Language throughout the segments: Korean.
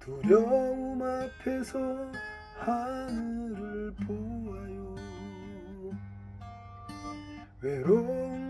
두려움 앞에서 하늘을 보아요. 외로운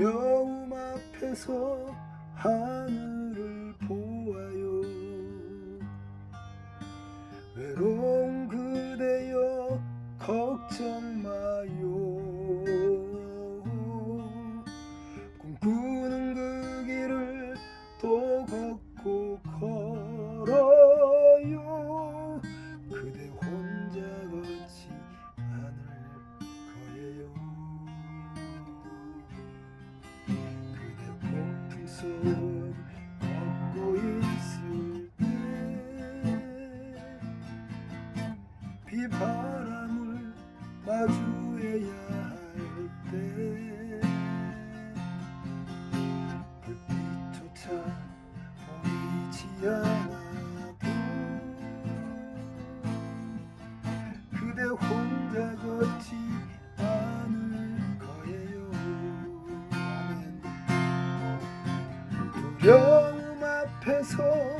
두려움 앞에서 하늘을 보아요. 외로운 그대여 걱정 마요. 꿈꾸는 그 길을 또 걷고 걸어 걷고 있을 때 비바 두려움 앞에서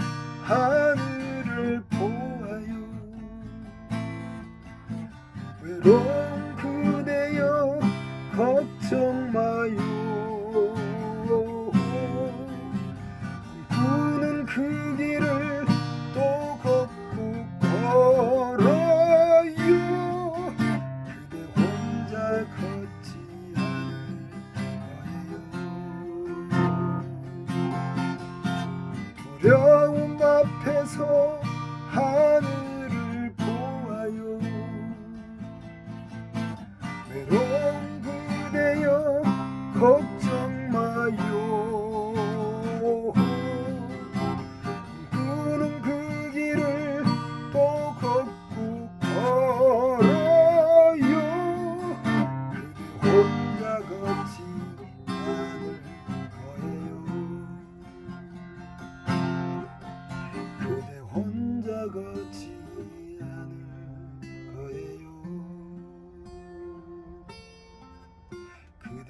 앞에서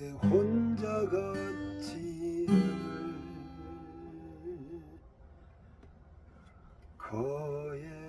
그대 혼자 걷지 않을 거예요